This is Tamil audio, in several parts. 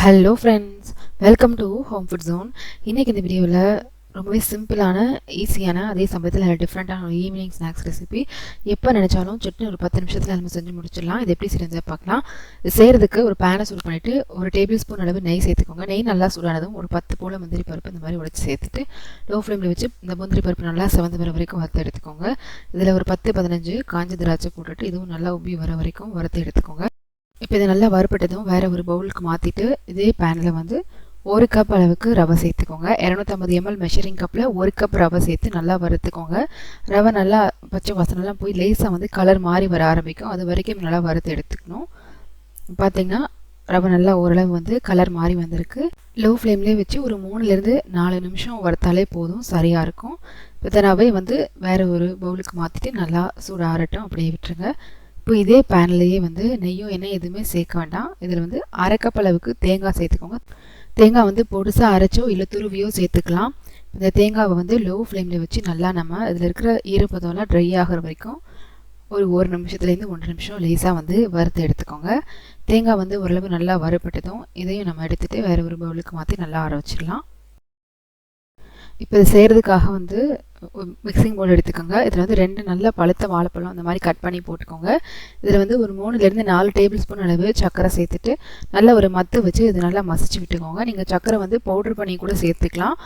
Hello friends welcome to home food zone இன்றைக்கி இந்த வீடியோவில் ரொம்பவே சிம்பிளான ஈஸியான அதே சமயத்தில் டிஃப்ரெண்ட்டான ஒரு ஈவினிங் ஸ்நாக்ஸ் ரெசிபி எப்போ நினச்சாலும் சட்னி ஒரு பத்து நிமிஷத்தில் நம்ம செஞ்சு முடிச்சிடலாம். இது எப்படி செஞ்சு பார்க்கலாம். இது செய்கிறதுக்கு ஒரு பேனை சூடு பண்ணிவிட்டு ஒரு டேபிள் ஸ்பூன் அளவு நெய் சேர்த்துக்கோங்க. நெய் நல்லா சூடானதும் ஒரு பத்து போல் முந்திரி பருப்பு இந்த மாதிரி உடைச்சி சேர்த்துட்டு லோ ஃப்ளேமில் வச்சு இந்த முந்திரி பருப்பு நல்லா செவந்து வர வரைக்கும் வறுத்து எடுத்துக்கோங்க. இதில் ஒரு பத்து பதினஞ்சு காஞ்ச திராட்சை போட்டுட்டு இதுவும் நல்லா உப்பி வர வரைக்கும் வறுத்து எடுத்துக்கோங்க. இப்போ இதை நல்லா வறுப்பட்டதும் வேறு ஒரு பவுலுக்கு மாற்றிட்டு இதே பேனில் வந்து ஒரு கப் அளவுக்கு ரவை சேர்த்துக்கோங்க. இரநூத்தம்பது எம்எல் மெஷரிங் கப்பில் ஒரு கப் ரவை சேர்த்து நல்லா வறுத்துக்கோங்க. ரவை நல்லா பச்சை வாசனெல்லாம் போய் லேசாக வந்து கலர் மாறி வர ஆரம்பிக்கும். அது வரைக்கும் நல்லா வறுத்து எடுத்துக்கணும். பார்த்திங்கன்னா ரவை நல்லா ஓரளவு வந்து கலர் மாறி வந்திருக்கு. லோ ஃப்ளேம்லேயே வச்சு ஒரு மூணுலேருந்து நாலு நிமிஷம் வறுத்தாலே போதும் சரியாக இருக்கும். இப்போ ரவை வந்து வேறு ஒரு பவுலுக்கு மாற்றிட்டு நல்லா சூடாகட்டும் அப்படியே விட்டுருங்க. இப்போ இதே பேன்லேயே வந்து நெய்யும் எண்ணெய் எதுவுமே சேர்க்க வேண்டாம். இதில் வந்து அரைக்கப் அளவுக்கு தேங்காய் சேர்த்துக்கோங்க. தேங்காய் வந்து பொடுசாக அரைச்சோ இல்லை துருவியோ சேர்த்துக்கலாம். இந்த தேங்காவை வந்து லோ ஃப்ளேமில் வச்சு நல்லா நம்ம இதில் இருக்கிற ஈரப்பதம்லாம் ட்ரை ஆகிற வரைக்கும் ஒரு ஒரு நிமிஷத்துலேருந்து ஒன்றரை நிமிஷம் லேசாக வந்து வறுத்து எடுத்துக்கோங்க. தேங்காய் வந்து ஓரளவு நல்லா வறுப்பட்டதும் இதையும் நம்ம எடுத்துகிட்டு வேறு ஒரு பவுலுக்கு மாற்றி நல்லா ஆற வச்சிடலாம். இப்போ இது செய்கிறதுக்காக வந்து மிக்சிங் போல் எடுத்துக்கோங்க. இதில் வந்து ரெண்டு நல்ல பழுத்த வாழைப்பழம் அந்த மாதிரி கட் பண்ணி போட்டுக்கோங்க. இதில் வந்து ஒரு மூணுலேருந்து நாலு டேபிள் ஸ்பூன் அளவு சர்க்கரை சேர்த்துட்டு நல்ல ஒரு மத்து வச்சு இது நல்லா மசிச்சு விட்டுக்கோங்க. நீங்கள் சர்க்கரை வந்து பவுட்ரு பண்ணி கூட சேர்த்துக்கலாம்.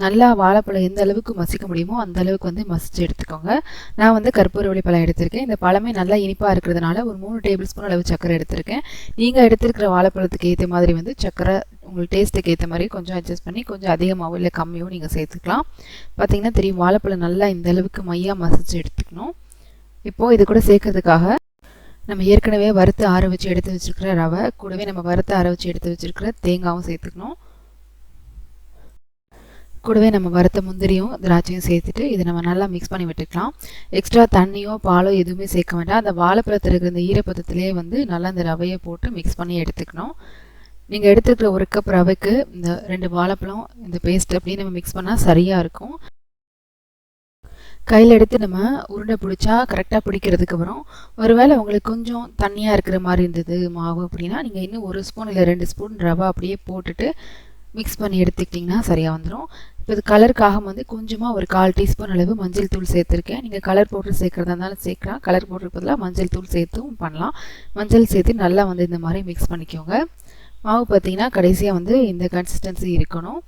நல்லா வாழைப்பழம் எந்த அளவுக்கு மசிக்க முடியுமோ அந்த அளவுக்கு வந்து மசிச்சு எடுத்துக்கோங்க. நான் வந்து கற்பூரவள்ளி பழம் எடுத்திருக்கேன். இந்த பழமே நல்லா இனிப்பாக இருக்கிறதுனால ஒரு மூணு டேபிள் ஸ்பூன் அளவு சக்கரை எடுத்திருக்கேன். நீங்கள் எடுத்திருக்கிற வாழைப்பழத்துக்கு ஏற்ற மாதிரி வந்து சக்கரை உங்கள் டேஸ்ட்டுக்கு ஏற்ற மாதிரி கொஞ்சம் அட்ஜஸ்ட் பண்ணி கொஞ்சம் அதிகமாகவோ இல்லை கம்மியோ நீங்கள் சேர்த்துக்கலாம். பார்த்தீங்கன்னா தெரியும் வாழைப்பழம் நல்லா இந்த அளவுக்கு மையாக மசிச்சு எடுத்துக்கணும். இப்போது இது கூட சேர்க்கறதுக்காக நம்ம ஏற்கனவே வறுத்து ஆற வச்சு எடுத்து வச்சுருக்கிற ரவை கூடவே நம்ம வறுத்து ஆற வச்சு எடுத்து வச்சுருக்கிற தேங்காயும் சேர்த்துக்கணும். கூடவே நம்ம வறுத்த முந்திரியும் திராட்சையும் சேர்த்துட்டு இதை நம்ம நல்லா மிக்ஸ் பண்ணி விட்டுக்கலாம். எக்ஸ்ட்ரா தண்ணியோ பாலோ எதுவுமே சேர்க்க வேண்டாம். அந்த வாழைப்பழத்தில் இருக்கிற இந்த ஈரப்பதத்திலே வந்து நல்லா இந்த ரவையை போட்டு மிக்ஸ் பண்ணி எடுத்துக்கணும். நீங்கள் எடுத்துக்கிற ஒரு கப் ரவைக்கு இந்த ரெண்டு வாழைப்பழம் இந்த பேஸ்ட் அப்படின்னு நம்ம மிக்ஸ் பண்ணால் சரியாக இருக்கும். கையில் எடுத்து நம்ம உருண்டை பிடிச்சா கரெக்டாக பிடிக்கிறதுக்கு வரும் ஒருவேளை உங்களுக்கு கொஞ்சம் தண்ணியாக இருக்கிற மாதிரி இருந்தது மாவு அப்படின்னா நீங்கள் இன்னும் ஒரு ஸ்பூன் இல்லை ரெண்டு ஸ்பூன் ரவா அப்படியே போட்டுட்டு மிக்ஸ் பண்ணி எடுத்துக்கிட்டிங்கன்னா சரியாக வந்துடும் இப்போ இது கலருக்காக வந்து கொஞ்சமாக ஒரு கால் டீஸ்பூன் அளவு மஞ்சள் தூள் சேர்த்துருக்கேன். நீங்கள் கலர் பவுடர் சேர்க்குறதா இருந்தாலும் சேர்க்கலாம். கலர் பவுடர் பதிலாக மஞ்சள் தூள் சேர்த்தும் பண்ணலாம். மஞ்சள் சேர்த்து நல்லா வந்து இந்த மாதிரி மிக்ஸ் பண்ணிக்கோங்க. மாவு பார்த்திங்கன்னா கடைசியாக வந்து இந்த கன்சிஸ்டன்சி இருக்கணும்.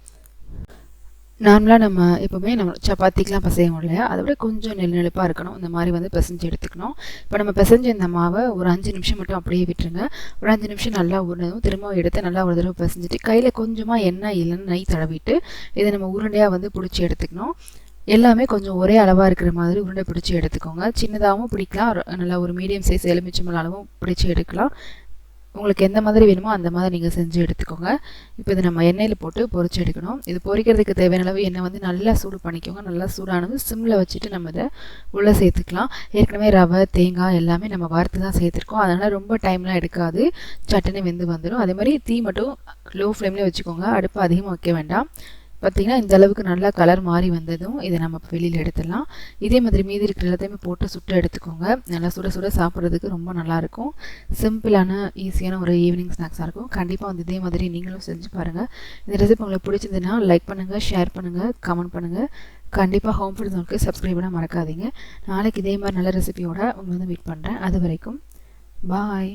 நார்மலாக நம்ம எப்போவுமே நம்ம சப்பாத்திக்கெலாம் பசையும் இல்லையா? அதை விட கொஞ்சம் நெல் நெழுப்பாக இருக்கணும். இந்த மாதிரி வந்து பிசைஞ்சு எடுத்துக்கணும். இப்போ நம்ம பிசைஞ்சு இந்த மாவை ஒரு அஞ்சு நிமிஷம் மட்டும் அப்படியே விட்டுருங்க. ஒரு அஞ்சு நிமிஷம் நல்லா உருண்டதும் திரும்ப எடுத்து நல்லா ஒரு தடவை பிசைஞ்சிட்டு கையில் கொஞ்சமாக எண்ணெய் இல்லைன்னு நெய் தடவிட்டு இதை நம்ம உருண்டையாக வந்து பிடிச்சி எடுத்துக்கணும். எல்லாமே கொஞ்சம் ஒரே அளவாக இருக்கிற மாதிரி உருண்டை பிடிச்சி எடுத்துக்கோங்க. சின்னதாகவும் பிடிக்கலாம். நல்லா ஒரு மீடியம் சைஸ் எலுமிச்சம்பழம் அளவும் பிடிச்சி எடுக்கலாம். உங்களுக்கு எந்த மாதிரி வேணுமோ அந்த மாதிரி நீங்கள் செஞ்சு எடுத்துக்கோங்க. இப்போ இதை நம்ம எண்ணெயில் போட்டு பொறிச்சு எடுக்கணும். இது பொறிக்கிறதுக்கு தேவையான அளவு எண்ணெய் வந்து நல்லா சூடு பண்ணிக்கோங்க. நல்லா சூடானது சிம்மில் வச்சுட்டு நம்ம இதை உள்ளே சேர்த்துக்கலாம். ஏற்கனவே ரவை தேங்காய் எல்லாமே நம்ம வறுத்து தான் சேர்த்துருக்கோம். அதனால் ரொம்ப டைம்லாம் எடுக்காது. சட்டனை வெந்து வந்துடும் அதே மாதிரி தீ மட்டும் லோ ஃப்ளேம்லேயே வச்சுக்கோங்க. அடுப்பு அதிகமாக வைக்க வேண்டாம். பார்த்திங்கன்னா இந்த அளவுக்கு நல்லா கலர் மாறி வந்ததும் இதை நம்ம வெளியில் எடுத்துடலாம். இதே மாதிரி மீதி இருக்கிற எல்லாத்தையுமே போட்டு சுட்டு எடுத்துக்கோங்க. நல்லா சுட சுட சாப்பிட்றதுக்கு ரொம்ப நல்லாயிருக்கும் சிம்பிளான ஈஸியான ஒரு ஈவினிங் ஸ்நாக்ஸாக இருக்கும். கண்டிப்பாக வந்து இதே மாதிரி நீங்களும் செஞ்சு பாருங்கள் இந்த ரெசிபி உங்களுக்கு பிடிச்சிருந்துன்னா லைக் பண்ணுங்கள் ஷேர் பண்ணுங்கள் கமெண்ட் பண்ணுங்கள் கண்டிப்பாக ஹோம் ஃபுட் உங்களுக்கு சப்ஸ்கிரைப் பண்ண மறக்காதீங்க. நாளைக்கு இதே மாதிரி நல்ல ரெசிபியோட உங்களை வந்து மீட் பண்ணுறேன் அது வரைக்கும் பாய்